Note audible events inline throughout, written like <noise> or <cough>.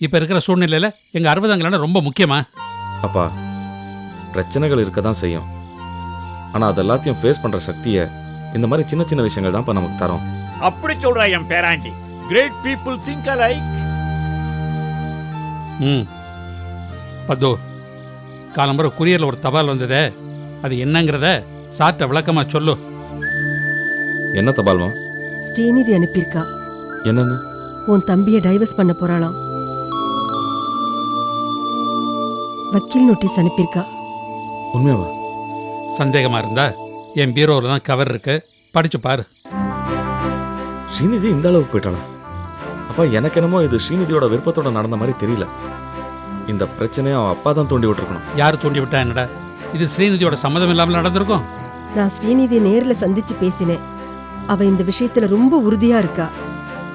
இப்போ இருக்கிற சூழ்நிலையில் எங்கள் அறுபதாம் கல்யாணம் ரொம்ப முக்கியமா? அப்பா பிரச்சனைகள் இருக்க தான் செய்யும். ஆனால் அது எல்லாத்தையும் ஃபேஸ் பண்ணுற சக்தியை இந்த மாதிரி சின்ன சின்ன விஷயங்கள் தான்ப்பா நமக்கு தரோம். அப்படி சொல்றா என் பேராண்டி. கிரேட் பீப்புள் திங்க் அலைக் ம். பத்தோ காலம்புற குரியரில் ஒரு தபால் வந்ததே. அது என்னங்கிறத சார்ட்ட விளக்கமாக சொல்லு. என்ன தபால்மா ஸ்ரீநிதி அனுப்பியிருக்கா. என்னன்னு? உன் தம்பியை டைவர்ஸ் பண்ண போறாளாம். வக்கீல் நோட்டீஸ் அனுப்பியிருக்கா? உண்மையாவா? சந்தேகமாக இருந்தா என் பீரோவில் தான் கவர் இருக்கு. படிச்சு பாரு. ஸ்ரீநிதி இந்த அளவுக்கு போயிட்டாளா? அப்பா எனக்கு என்னமோ இது ஸ்ரீநிதியோட விருப்பத்தோட நடந்த மாதிரி தெரியல. இந்த பிரச்சனையை அவன் அப்பா தான் தூண்டி விட்டுருக்கணும். யார் தூண்டி விட்டா என்னடா? இது ஸ்ரீநிதியோட சம்மதம் இல்லாமல் நடந்திருக்கும்? நான் ஸ்ரீநிதியை நேர்ல சந்திச்சு பேசினேன். அவ இந்த விஷயத்துல ரொம்ப உறுதியா இருக்கா?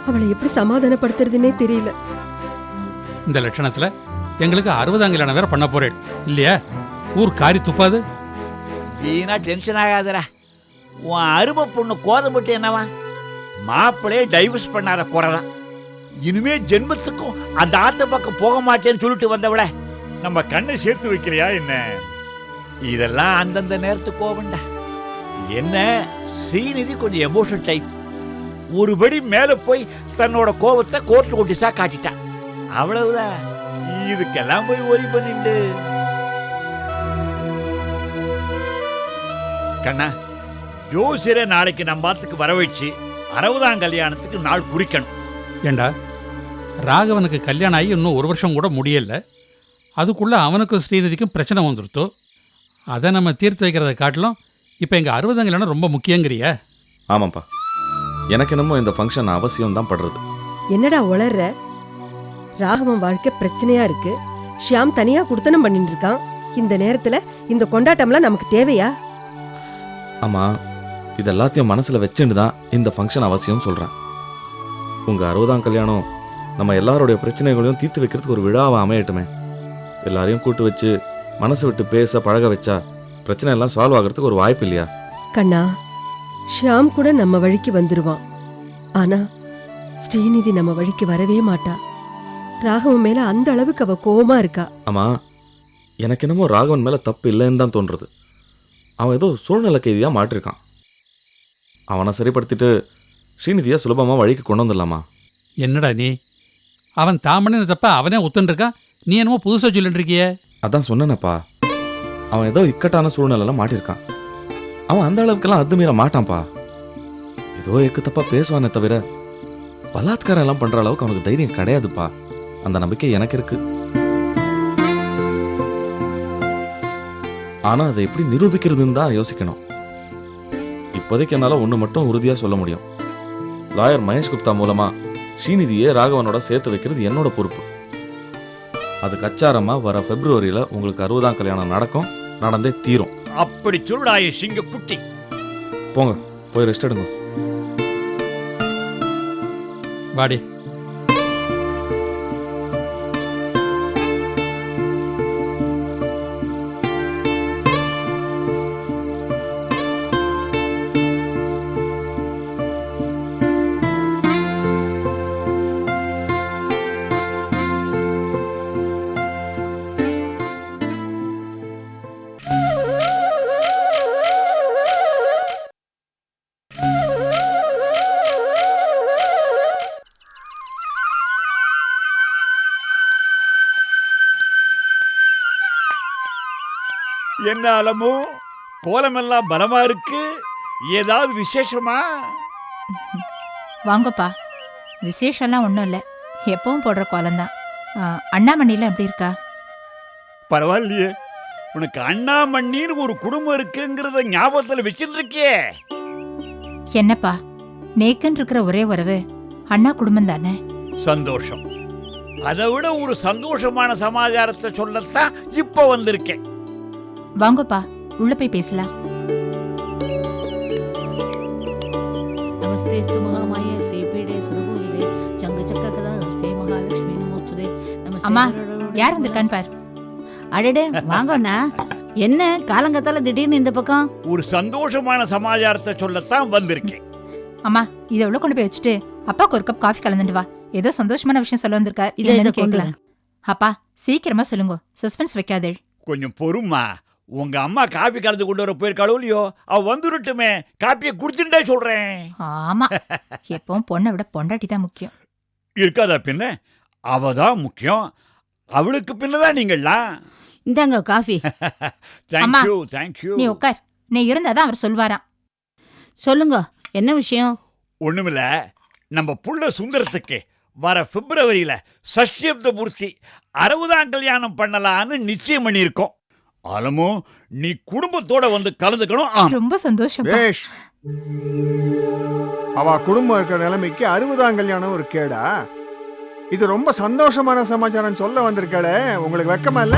அவளை எப்படி சமாதானப்படுத்துறதுன்னே தெரியல. இந்த லட்சணத்தில் எங்களுக்கு அறுபதாம் கல்யாணம் வேற பண்ண போறேன். இல்லையா? ஊர் காரி துப்பாது. வீணா டென்ஷன் ஆகாதடா. உன் அருமை பொண்ணு கோதம்பட்டு என்னவா? மாப்பிளையே டைவர்ஸ் பண்ணாத குறைதான் இனிமே ஜென்மத்துக்கும் அந்த ஆத்த பக்கம் போக மாட்டேன்னு சொல்லிட்டு வந்தவள. நம்ம கண்ணை சேர்த்து வைக்கலையா என்ன? இதெல்லாம் அந்தந்த நேரத்துக்கு கோவம்டா என்ன? ஸ்ரீநிதி கொஞ்சம் எமோஷனல் டைப் ஒருபடி மேலே போய் தன்னோட கோவத்தை கோர்ட்டு கொட்டிசா காட்டிட்டான் அவ்வளவுதான். இதுக்கெல்லாம் போய் ஒரி பண்ணிட்டு கண்ணா ஜோசியரை நாளைக்கு நம்ம பாத்துக்கு வர வச்சு அறுபதாம் கல்யாணத்துக்கு நாள் குறிக்கணும். ஏண்டா ராகவனுக்கு கல்யாணம் ஆகி இன்னும் ஒரு வருஷம் கூட முடியல. அதுக்குள்ள அவனுக்கும் ஸ்ரீநிதிக்கும் பிரச்சனை வந்துருத்தோ? அதை நம்ம தீர்த்து வைக்கிறத காட்டிலும் இப்போ எங்கள் அறுபதாம் கல்யாணம் ரொம்ப முக்கியங்கிறிய. ஆமாப்பா. எனக்கு என்னமோ இந்த ஃபங்க்ஷன் அவசியம் தான் படுறது. என்னடா உளர்ற? ராகவன் வாழ்க்கை பிரச்சனையா இருக்கு. ஷியாம் தனியா குடுத்தனம் பண்ணிட்டு இருக்கான் இந்த நேரத்துல இந்த கொண்டாட்டம்லாம் நமக்கு தேவையா? ஆமாம் இது எல்லாத்தையும் மனசில் வச்சுட்டு தான் இந்த ஃபங்க்ஷன் அவசியம் சொல்கிறேன் உங்கள் அறுபதாம் கல்யாணம் நம்ம எல்லாருடைய பிரச்சனைகளையும் தீர்த்து வைக்கிறதுக்கு ஒரு விழாவை அமையட்டுமே. எல்லாரையும் கூட்டு வச்சு மனசு விட்டு பேச பழக வச்சா பிரச்சனை எல்லாம் சால்வ் ஆகிறதுக்கு ஒரு வாய்ப்பு இல்லையா? கண்ணா ஷியாம் கூட நம்ம வழிக்கு வந்துருவான். ஆனா ஸ்ரீநிதி நம்ம வழிக்கு வரவே மாட்டா. ராகவன் மேல அந்த அளவுக்கு அவ கோவமா இருக்கா? ஆமாம் எனக்கு என்னமோ ராகவன் மேலே தப்பு இல்லைன்னு தான் தோன்றுறது. அவன் ஏதோ சூழ்நிலை கைதியாக மாட்டிருக்கான். அவனை சரிப்படுத்திட்டு ஸ்ரீநிதியை சுலபமாக வழிக்கு கொண்டு வந்துடலாமா? என்னடா நீ? அவன் தாமன்னு தப்ப அவனே ஒத்துண்டிருக்கான் நீ என்னமோ புதுசாக சொல்லிட்டு இருக்கியே அதான் சொன்னேனப்பா. அவன் ஏதோ இக்கட்டான சூழ்நிலையில மாட்டிருக்கான். அவன் அந்த அளவுக்கெல்லாம் அத்துமீற மாட்டான்ப்பா. ஏதோ எக்கு தப்பா பேசுவானே தவிர பலாத்காரம் எல்லாம் பண்ற அளவுக்கு அவனுக்கு தைரியம் கிடையாதுப்பா. அந்த நம்பிக்கை எனக்கு இருக்கு. ஆனா அதை எப்படி நிரூபிக்கிறதுன்னு தான் யோசிக்கணும். இப்போதைக்கு என்னால ஒண்ணு மட்டும் உறுதியா சொல்ல முடியும். லாயர் மகேஷ் குப்தா மூலமா ஸ்ரீநிதியை ராகவனோட சேர்த்து வைக்கிறது என்னோட பொறுப்பு. அது கச்சாரமா வர பிப்ரவரியில உங்களுக்கு அறுபதாம் கல்யாணம் நடக்கும் நடந்தே தீரும். அப்படி சொல்லுடாய சிங்க குட்டி போங்க போய் ரெஸ்ட் எடுங்க. வாடி. என்ன அலமோ கோலமெல்லாம் பலமா இருக்கு? ஏதாவது விசேஷமா? வாங்கப்பா. விசேஷம்லாம் ஒன்றும் இல்லை. எப்பவும் போடுற கோலம்தான். ஆ, அண்ணாமணிலாம் எப்படி இருக்கா? பரவாயில்லையே. உனக்கு அண்ணாமண்ணின்னு ஒரு குடும்பம் இருக்குங்கிறத ஞாபகத்துல வச்சுட்டு இருக்கியே என்னப்பா? நேக்குன்னு இருக்கிற ஒரே உறவு அண்ணா குடும்பம் தானே? சந்தோஷம். அதை விட ஒரு சந்தோஷமான சமாச்சாரத்தை சொல்லத்தான் இப்ப வந்திருக்கேன். வாங்கப்பா உள்ள போய் பேசலாம். நமஸ்தே மகாமாய ஸ்ரீபீடே சுரபூஜிதே சங்கு சக்கரதா நமஸ்தே மகாலட்சுமி நமஸ்தே அம்மா யார் வந்திருக்கான்னு பார்? அடடே வாங்கண்ணா. என்ன காலங்கத்தால திடீர்னு இந்த பக்கம்? ஒரு சந்தோஷமான சமாச்சாரத்தை சொல்லத்தான் வந்திருக்கேன். அம்மா இத உள்ள கொண்டு போய் வச்சுட்டு அப்பாக்கு ஒரு கப் காஃபி கலந்துட்டு வா. ஏதோ சந்தோஷமான விஷயம் சொல்ல வந்திருக்கார். இல்லைன்னு கேட்கலாம் அப்பா சீக்கிரமா சொல்லுங்க. சஸ்பென்ஸ் வைக்காதே. கொஞ்சம் பொறுமா உங்க அம்மா காப்பி கலந்து கொண்டு வர போயிருக்காளோ இல்லையோ? அவ வந்துருட்டுமே. காப்பியை குடிச்சுட்டே சொல்றேன். ஆமா. <laughs> எப்பவும் பொண்ணை விட பொண்டாட்டி தான் முக்கியம். இருக்காதா பின்ன? அவ தான் முக்கியம். அவளுக்கு பின்னதான் நீங்கள்லாம். இந்தாங்க காஃபி. <laughs> தேங்க்யூ தேங்க்யூ நீ உட்கார் நீ இருந்தாதான் அவர் சொல்வாராம். சொல்லுங்க என்ன விஷயம்? ஒண்ணுமில்ல. நம்ம புள்ள சுந்தரத்துக்கு வர பிப்ரவரியில சஷ்யப்த பூர்த்தி அறுபதாம் கல்யாணம் பண்ணலான்னு நிச்சயம் பண்ணியிருக்கோம். ஆலமோ நீ குடும்பத்தோட வந்து கலந்துக்கணும். ரொம்ப சந்தோஷம் பேஷ் அவ குடும்பம் இருக்கிற நிலைமைக்கு அறுபதாம் கல்யாணம் ஒரு கேடா. இது ரொம்ப சந்தோஷமான சமாச்சாரம் சொல்ல வந்திருக்காளே. உங்களுக்கு வெக்கமா இல்ல?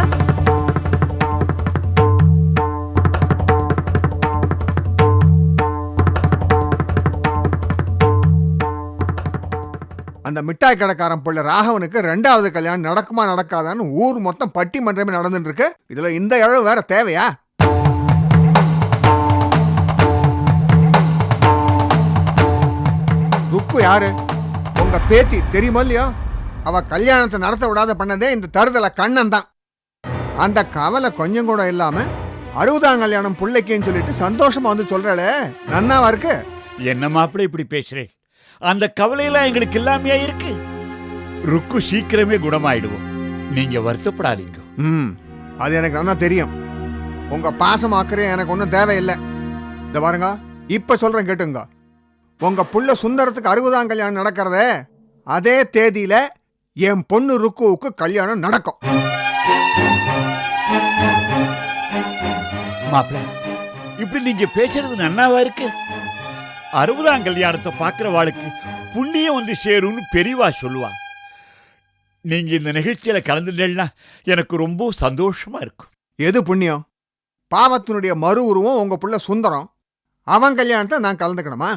அந்த மிட்டாய் கடைக்காரன் பிள்ளை ராகவனுக்கு ரெண்டாவது கல்யாணம் நடக்குமா நடக்காதான்னு ஊர் மொத்தம் பட்டிமன்றமே நடந்துட்டு இருக்கு இதுல இந்த இழவு வேற தேவையா? ருக்கு யாரு? உங்க பேத்தி தெரியுமோ இல்லையோ? அவ கல்யாணத்தை நடத்த விடாத பண்ணதே இந்த தருதல கண்ணன் தான். அந்த கவலை கொஞ்சம் கூட இல்லாம அறுபதாம் கல்யாணம் பிள்ளைக்குன்னு சொல்லிட்டு சந்தோஷமா வந்து சொல்றாளே நன்னாவா இருக்கு? என்ன மாப்பிள்ளை இப்படி பேசுறேன் அந்த கவலையெல்லாம் எங்களுக்கு இல்லாமையா இருக்கு? ருக்கு சீக்கிரமே குணமாயிடுவோம். நீங்க வருத்தப்படாதீங்க. ம் அது எனக்கு நல்லா தெரியும். உங்க பாசம் அக்கறையும் எனக்கு ஒன்றும் தேவையில்லை. இந்த பாருங்க இப்ப சொல்றேன் கேட்டுங்க. உங்க புள்ள சுந்தரத்துக்கு அறுபதாம் கல்யாணம் நடக்கிறதே அதே தேதியில என் பொண்ணு ருக்குவுக்கு கல்யாணம் நடக்கும். மாப்பிள்ளை இப்படி நீங்க பேசுறது நன்னாவா இருக்கு? அறுபதாம் கல்யாணத்தை பார்க்கிற வாளுக்கு புண்ணியம் வந்து சேரும்னு பெரியவா சொல்லுவா. நீங்க இந்த நிகழ்ச்சியில கலந்துட்டேன்னா எனக்கு ரொம்ப சந்தோஷமா இருக்கும். எது புண்ணியம்? பாவத்தினுடைய மறு உருவம் உங்க புள்ள சுந்தரம். அவன் கல்யாணத்தை நான் கலந்துக்கணுமா?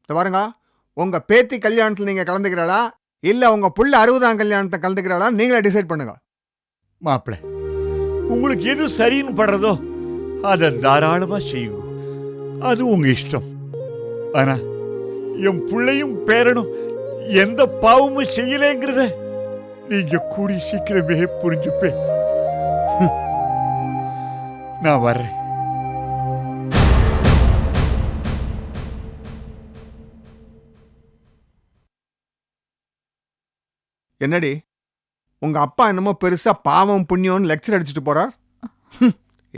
இந்த பாருங்க உங்க பேத்தி கல்யாணத்தில் நீங்க கலந்துக்கிறாளா? இல்ல உங்க புள்ள அறுபதாம் கல்யாணத்தை கலந்துக்கிறாளா நீங்களே டிசைட் பண்ணுங்க. மாப்பிள்ளை உங்களுக்கு எது சரின்னு படுறதோ அதை தாராளமா செய்யுங்க. அது உங்க இஷ்டம். ஆனா என் பிள்ளையும் பேரனும் எந்த பாவமும் செய்யலைங்கிறத நீங்க கூடி சீக்கிரமே புரிஞ்சுப்பேன். <laughs> நான் வர்றேன். என்னடி? உங்க அப்பா என்னமோ பெருசா பாவம் புண்ணியம்னு லெக்சர் அடிச்சுட்டு போறார்? <laughs>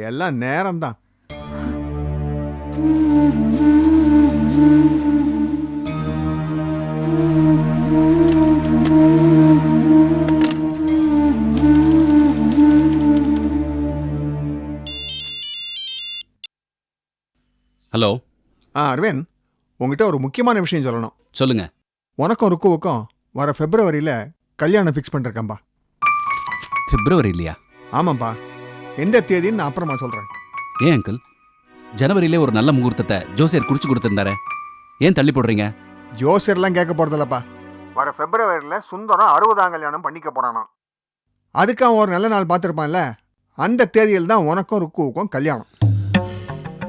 எல்லாம் நேரம்தான். <laughs> ஹலோ. ஆ அரவிந்த் உங்ககிட்ட ஒரு முக்கியமான விஷயம் சொல்லணும். சொல்லுங்க. உனக்கும் ருக்குவுக்கும் வர பிப்ரவரியில கல்யாணம் ஃபிக்ஸ் பண்ணிருக்கேன்பா பிப்ரவரி இல்லையா ஆமாப்பா எந்த தேதின்னு நான் அப்புறமா சொல்றேன். ஏன் அங்கிள் ஜனவரியிலே ஒரு நல்ல முகூர்த்தத்தை ஜோசியர் குறிச்சு கொடுத்துருந்தாரே. ஏன் தள்ளி போடுறீங்க? ஜோசியர்லாம் கேட்க போறதில்லப்பா. வர பிப்ரவரியில சுந்தரம் அறுபதாம் கல்யாணம் பண்ணிக்க போறானா அதுக்கு அவன் ஒரு நல்ல நாள் பார்த்துருப்பான்ல அந்த தேதியில் தான் உனக்கும் ருக்குவுக்கும் கல்யாணம்.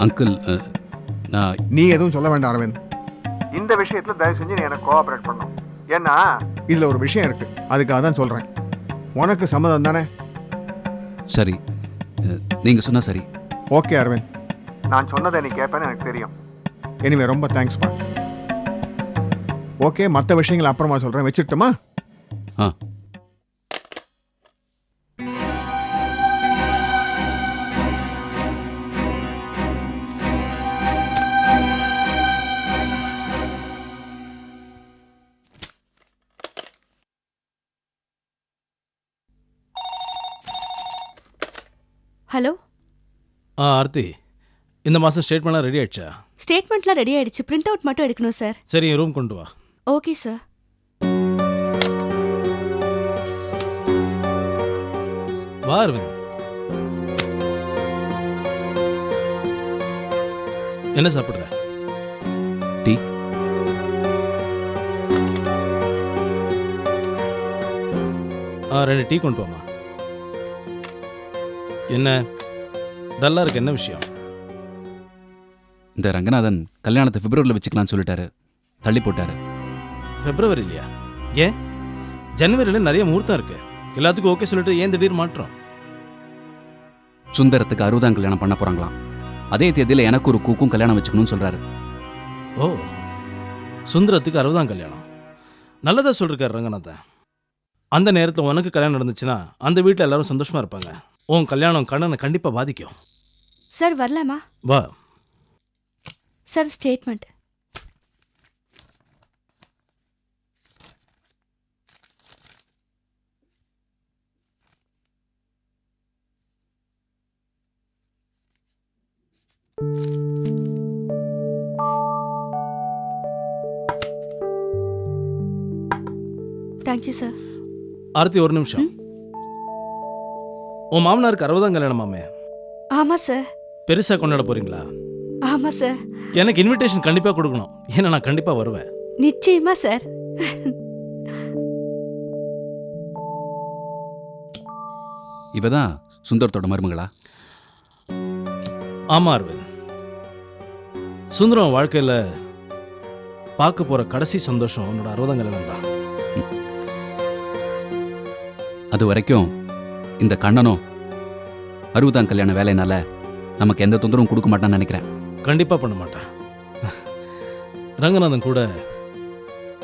அங்கிள் அஹ், நான் நீ எதுவும் சொல்ல வேண்டாம் அரவிந்த். இந்த விஷயத்துல தயவு செஞ்சு நீ எனக்கு கோஆபரேட் பண்ணும் ஏன்னா? இதுல ஒரு விஷயம் இருக்கு. அதுக்காக தான் சொல்றேன். உனக்கு சம்மதம் தானே? சரி. நீங்க சொன்னா சரி. ஓகே அரவிந்த். நான் சொன்னதை நீ கேட்பேன்னு எனக்கு தெரியும். எனிவே ரொம்ப தேங்க்ஸ்ப்பா ஓகே மற்ற விஷயங்களை அப்புறமா சொல்றேன். வச்சிருட்டுமா? ஆ. ஹலோ? ஆ ஆர்த்தி இந்த மாதம் ஸ்டேட்மெண்ட்லாம் ரெடி ஆயிடுச்சா? ஸ்டேட்மெண்ட்லாம் ரெடி ஆயிடுச்சு. பிரிண்ட் அவுட் மட்டும் எடுக்கணும் சார் சரி என் ரூம் கொண்டு வா. ஓகே சார் வா அரவிந்த். என்ன சாப்பிட்ற? டீ. ஆ ரெண்டு டீ கொண்டு வாமா என்ன? டல்லாக இருக்கு என்ன விஷயம்? இந்த ரங்கநாதன் கல்யாணத்தை பிப்ரவரியில் வச்சுக்கலாம்னு சொல்லிட்டாரு. தள்ளி போட்டாரு. பிப்ரவரி இல்லையா ஏன்? ஜனவரியில் நிறைய முகூர்த்தம் இருக்கு. எல்லாத்துக்கும் ஓகே சொல்லிட்டு ஏன் திடீர் மாற்றம்? சுந்தரத்துக்கு அறுபதாம் கல்யாணம் பண்ண போறாங்களாம். அதே தேதியில் எனக்கு ஒரு கூக்கும் கல்யாணம் வச்சுக்கணும்னு சொல்றாரு. ஓ சுந்தரத்துக்கு அறுபதாம் கல்யாணம். நல்லதா சொல்லிருக்காரு ரங்கநாதன். அந்த நேரத்தில் உனக்கு கல்யாணம் நடந்துச்சுன்னா அந்த வீட்டில் எல்லாரும் சந்தோஷமா இருப்பாங்க. உன் கல்யாணம் கடனை கண்டிப்பாக பாதிக்கும். சார் வரலாமா? வா. Sir statement thank you sir Aarthi ஒரு நிமிஷம். உன் மாமனாருக்கு அறுபதாம் கல்யாணம் மாமே ஆமாம் சார் பெருசாக கொண்டாட போறீங்களா? ஆமாம் சார் எனக்கு இன்விடேஷன் கண்டிப்பாக கொடுக்கணும். ஏன்னா நான் கண்டிப்பாக வருவேன். நிச்சயமா சார் இவ தான் சுந்தரத்தோட மருமகளா? ஆமா அரவிந்த் சுந்தரம் வாழ்க்கையில் பார்க்க போகிற கடைசி சந்தோஷம் உன்னோட அறுபதாம் கல்யாணம் தான் அது வரைக்கும் இந்த கண்ணனும் அறுபதாம் கல்யாண வேலையினால நமக்கு எந்த தொந்தரவும் கொடுக்க மாட்டான்னு நினைக்கிறேன். கண்டிப்பாக பண்ண மாட்டேன் ரங்கநாதன் கூட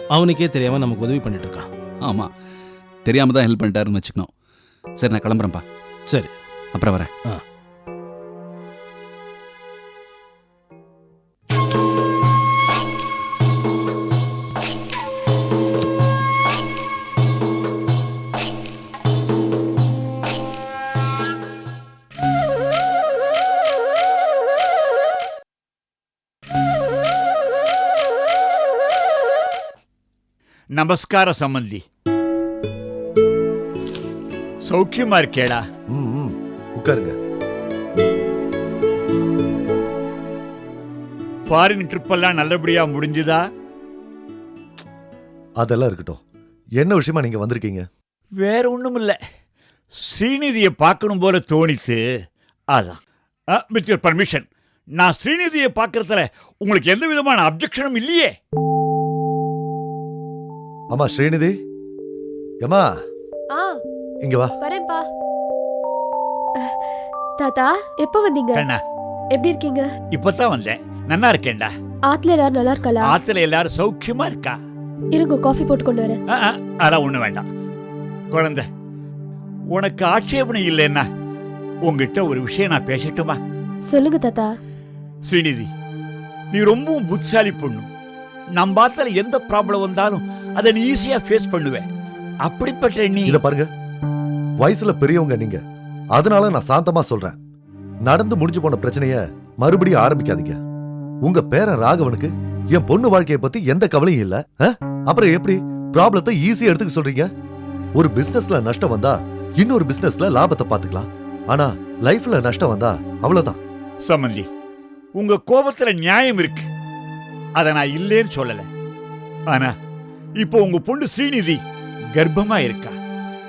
அவனுக்கே தெரியாமல் நமக்கு உதவி பண்ணிட்டு இருக்கான். ஆமாம் தெரியாம தான் ஹெல்ப் பண்ணிட்டாருன்னு வச்சுக்கணும். சரி நான் கிளம்புறேன்ப்பா. சரி. அப்புறம் வரேன். ஆ. நமஸ்கார சம்பந்தி சௌக்கியமா இருக்கேடா ம் ம். உட்காருங்க ஃபாரின் ட்ரிப் எல்லாம் நல்லபடியா முடிஞ்சுதா அதெல்லாம் இருக்கட்டும் என்ன விஷயமா நீங்க வந்திருக்கீங்க வேற ஒண்ணும் இல்ல ஸ்ரீநிதியை பார்க்கணும் போல தோணித்து அதான் வித் யுவர் பர்மிஷன் நான் ஸ்ரீநிதியை பார்க்கறதுல உங்களுக்கு எந்த விதமான அப்ஜெக்ஷனும் இல்லையே அம்மா ஸ்ரீநிதி. ஏம்மா ஆ. இங்க வா. வரேன்ப்பா. தாத்தா எப்போ வந்தீங்க? கண்ணா. எப்படி இருக்கீங்க? இப்பதான் வந்தேன். நன்னா இருக்கேன்டா. ஆத்துல எல்லாரும் நல்லா இருக்கலாம் ஆத்துல எல்லாரும் சௌக்கியமா இருக்கா? இருங்க காஃபி போட்டு கொண்டு வரேன். ஆ, ஆ, அதெல்லாம் ஒண்ணு வேண்டாம். குழந்தை உனக்கு ஆட்சேபனை இல்லைன்னா உங்ககிட்ட ஒரு விஷயம் நான் பேசட்டுமா? சொல்லுங்க தாத்தா. ஸ்ரீநிதி நீ ரொம்பவும் புத்திசாலி பொண்ணு. நம்ம பார்த்தால எந்த ப்ராப்ளம் வந்தாலும் அதை நீ ஈஸியா ஃபேஸ் பண்ணுவ. அப்படிப்பட்ட நீ இத பாருங்க. வயசுல பெரியவங்க நீங்க. அதனால நான் சாந்தமா சொல்றேன். நடந்து முடிஞ்சு போன பிரச்சனைய மறுபடியும் ஆரம்பிக்காதீங்க. உங்க பேரன் ராகவனுக்கு என் பொண்ணு வாழ்க்கைய பத்தி எந்த கவலையும் இல்ல? அப்புறம் எப்படி? ப்ராப்ளத்தை ஈஸியா எடுத்துக்க சொல்றீங்க? ஒரு பிசினஸ்ல நஷ்டம் வந்தா இன்னொரு பிசினஸ்ல லாபத்தை பாத்துக்கலாம் ஆனா லைஃப்ல நஷ்டம் வந்தா அவ்வளவுதான். சம்மந்தி உங்க கோபத்துல நியாயம் இருக்கு. அதை நான் இல்லேன்னு சொல்லல. ஆனா இப்போ உங்க பொண்ணு ஸ்ரீநிதி கர்ப்பமா இருக்கா?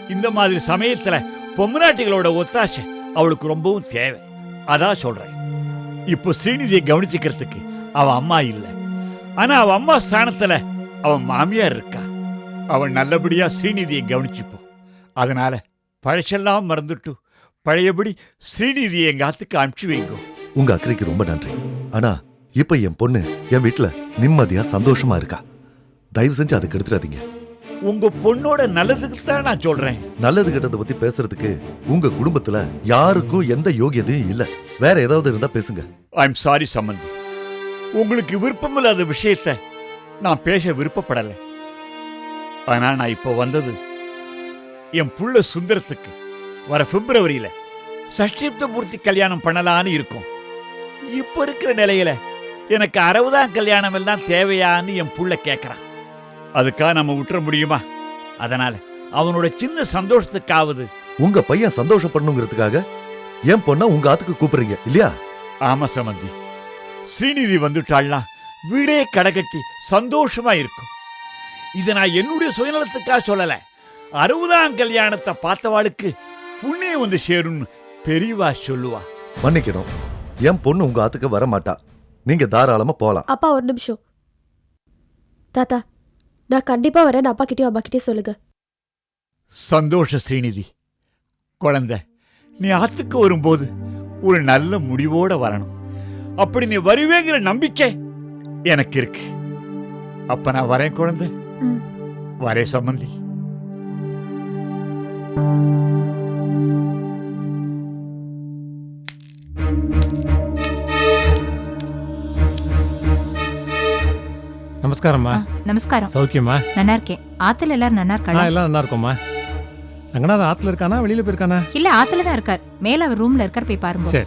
இந்த மாதிரி சமயத்துல பொம்மநாட்டிகளோட ஒத்தாசை அவளுக்கு ரொம்பவும் தேவை. அதான் சொல்றேன். இப்போ ஸ்ரீநிதியை கவனிச்சுக்கிறதுக்கு அவ அம்மா இல்லை. ஆனா அவ அம்மா ஸ்தானத்துல அவன் மாமியார் இருக்கா. அவன் நல்லபடியா ஸ்ரீநிதியை கவனிச்சுப்போம் அதனால பழசெல்லாம் மறந்துட்டு பழையபடி ஸ்ரீநிதியை எங்க ஆத்துக்கு அனுப்பிச்சு வைங்கோ. உங்க அக்கறைக்கு ரொம்ப நன்றி. ஆனா இப்ப என் பொண்ணு என் வீட்டுல நிம்மதியா சந்தோஷமா இருக்கா? தயவு செஞ்சு அதை கெடுத்துறாதீங்க உங்க பொண்ணோட நல்லதுக்கு தான் நான் சொல்றேன். நல்லது கெட்டதை பத்தி பேசுறதுக்கு உங்க குடும்பத்துல யாருக்கும் எந்த யோகியதையும் இல்ல. வேற ஏதாவது இருந்தா பேசுங்க. ஐம் சாரி சம்பந்தி உங்களுக்கு விருப்பமில்லாத விஷயத்த நான் பேச விருப்பப்படலை. ஆனா நான் இப்போ வந்தது என் புள்ள சுந்தரத்துக்கு. வர பிப்ரவரியில சஷ்டிப்த பூர்த்தி கல்யாணம் பண்ணலான்னு இருக்கும். இப்போ இருக்கிற நிலையில எனக்கு அறுபதாம் கல்யாணம் எல்லாம் தேவையான்னு என் புள்ள கேட்கறான் அதுக்காக நம்ம விட்டுற முடியுமா? அதனால அவனோட சின்ன சந்தோஷத்துக்காவது. உங்க பையன் சந்தோஷப்படணுங்கிறதுக்காக என் பொண்ண உங்க ஆத்துக்கு கூப்பிடுறீங்க இல்லையா? ஆமா சமந்தி. ஸ்ரீநிதி வந்துட்டாள்னா வீடே கடைகட்டி சந்தோஷமா இருக்கும். இதை நான் என்னுடைய சுயநலத்துக்காக சொல்லல. அறுபதாம் கல்யாணத்தை பார்த்தவாளுக்கு புண்ணியம் வந்து சேரும்னு பெரியவா சொல்லுவா. மன்னிக்கணும். என் பொண்ணு உங்க ஆத்துக்கு வர மாட்டா நீங்க தாராளமா போலாம். அப்பா ஒரு நிமிஷம். தாத்தா நான் கண்டிப்பா வரேன். அப்பா கிட்டயும் அம்மா கிட்டயும் சொல்லுங்க. சந்தோஷ ஸ்ரீநிதி குழந்தை நீ ஆத்துக்கு வரும்போது ஒரு நல்ல முடிவோட வரணும். அப்படி நீ வருவேங்கிற நம்பிக்கை எனக்கு இருக்கு. அப்ப நான் வரேன் குழந்தை. வரேன் சம்பந்தி. நமஸ்காரம்மா. நமஸ்காரம். சௌக்கியமா நல்லா இருக்கேன். ஆத்துல எல்லாரும் நல்லா ஆ இருக்காளா எல்லாம் நல்லா இருக்கோம்மா. ரங்கநாதன் ஆத்துல இருக்கானா? வெளியில போயிருக்கானா? இல்ல ஆத்துல தான் இருக்கார். மேல அவர் ரூம்ல இருக்கார் போய் பாருங்க. சரி.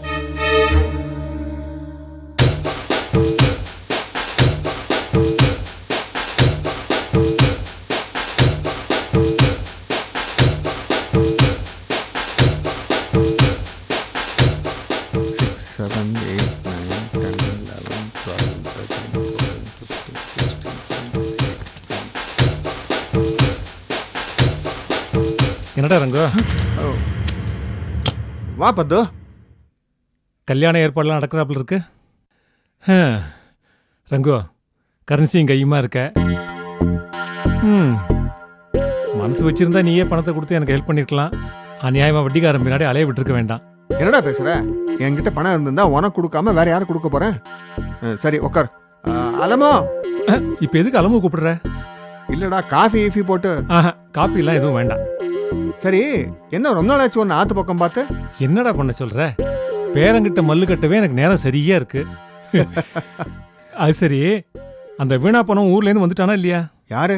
வா பத்து. கல்யாண ஏற்பாடுலாம் நடக்கிறாப்புல இருக்கு. ரங்கு கரன்சியும் கையுமா இருக்க? ம் மனசு வச்சிருந்தா நீயே பணத்தை கொடுத்து எனக்கு ஹெல்ப் பண்ணிருக்கலாம். அநியாயமா வட்டிக்காரன் பின்னாடி அலைய விட்டுருக்க வேண்டாம். என்னடா பேசுற? என்கிட்ட பணம் இருந்திருந்தா உனக்கு கொடுக்காம வேற யாருக்கு கொடுக்க போறேன்? சரி உக்கார். அலமோ. இப்போ எதுக்கு அலமு கூப்பிடுற? இல்லடா காஃபி ஈஃபி போட்டு. ஆஹா காப்பிலாம் எதுவும் வேண்டாம். சரி என்ன ரொம்ப நாள் ஆச்சு ஒன்று ஆத்து பக்கம் பார்த்து? என்னடா பண்ண சொல்ற? பேரங்கிட்ட மல்லு கட்டவே எனக்கு நேரம் சரியா இருக்கு. அது சரி அந்த வீணா பணம் ஊர்ல இருந்து வந்துட்டானா இல்லையா? யாரு?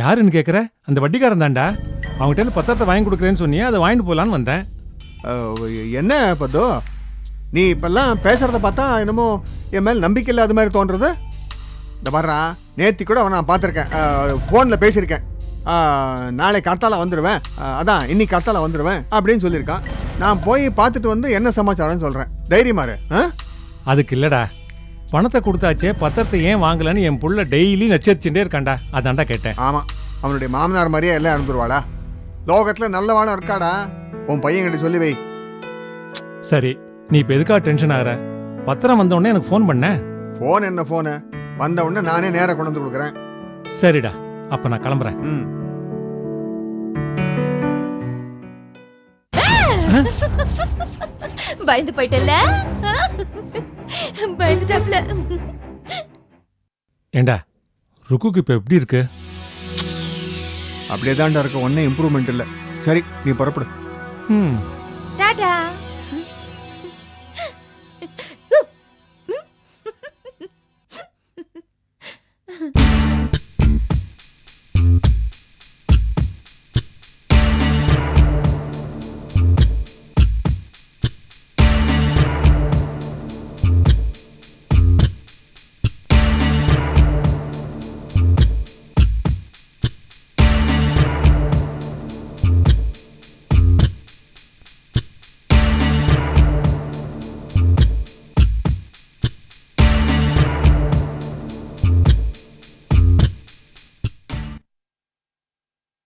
யாருன்னு கேக்குற? அந்த வட்டிக்காரன் தான்டா. அவங்ககிட்ட இருந்து பத்திரத்தை வாங்கி கொடுக்குறேன்னு சொன்னியே அதை வாங்கிட்டு போலான்னு வந்தேன். என்ன பத்து நீ இப்பெல்லாம் பேசுறத பார்த்தா என்னமோ என் மேல் நம்பிக்கை இல்லாத மாதிரி தோன்றது இந்த பாடுறா நேத்தி கூட அவனை நான் பார்த்துருக்கேன். ஃபோனில் பேசியிருக்கேன். நாளை கர்த்தால வந்துடுவேன் அதான் இன்னைக்கு கர்த்தால வந்துடுவேன் அப்படின்னு சொல்லியிருக்கான். நான் போய் பார்த்துட்டு வந்து என்ன சமாச்சாரம்னு சொல்கிறேன் தைரியமாரு அதுக்கு இல்லடா. பணத்தை கொடுத்தாச்சே பத்திரத்தை ஏன் வாங்கலன்னு என் புள்ள டெய்லி நச்சரிச்சுட்டே இருக்கான்டா. அதான்டா கேட்டேன். ஆமாம் அவனுடைய மாமனார் மாதிரியே எல்லாம் இருந்துருவாளா? லோகத்தில் நல்லவாளும் இருக்காடா? உன் பையன்கிட்ட சொல்லி வை. சரி நீ இப்போ எதுக்காக டென்ஷன் ஆகுற? பத்திரம் வந்த உடனே எனக்கு ஃபோன் பண்ண. ஃபோன் என்ன ஃபோனு வந்த உடனே நானே நேராக கொண்டு வந்து கொடுக்குறேன். சரிடா அப்ப நான் கிளம்புறேன். ம். பயந்து போயிட்டல பயந்துட்டாப்ல. ஏண்டா ருக்குக்கு இப்போ எப்படி இருக்கு? அப்படியே தான்டா இருக்க. ஒன்றும் இம்ப்ரூவ்மெண்ட் இல்லை. சரி நீ புறப்படு. ம் டாடா.